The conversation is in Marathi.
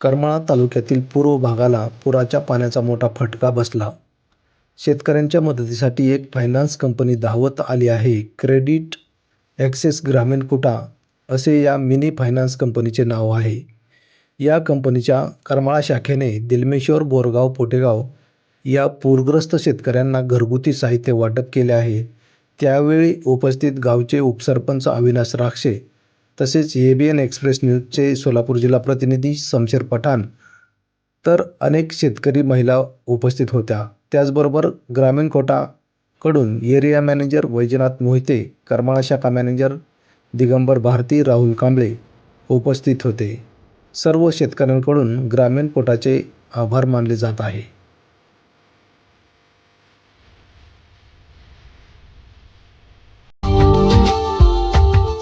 करमाळा तालुक्यातील पूर्व भागाला पुराच्या पाण्याचा मोठा फटका बसला. शेतकऱ्यांच्या मदतीसाठी एक फायनान्स कंपनी धावत आली आहे. क्रेडिट ॲक्सेस ग्रामीण कुटा असे या मिनी फायनान्स कंपनीचे नाव आहे. या कंपनीच्या करमाळा शाखेने दिलमेश्वर बोरगाव पोटेगाव या पूरग्रस्त शेतकऱ्यांना घरगुती साहित्य वाटप केले आहे. त्यावेळी उपस्थित गावचे उपसरपंच अविनाश राक्षे तसेच ए बी एन एक्सप्रेस न्यूजचे सोलापूर जिल्हा प्रतिनिधी समशेर पठाण तर अनेक शेतकरी महिला उपस्थित होत्या. त्याचबरोबर ग्रामीण कोटाकडून एरिया मॅनेजर वैजनाथ मोहिते करमाळा शाखा मॅनेजर दिगंबर भारती राहुल कांबळे उपस्थित होते. सर्व शेतकऱ्यांकडून ग्रामीण कोटाचे आभार मानले जात आहे.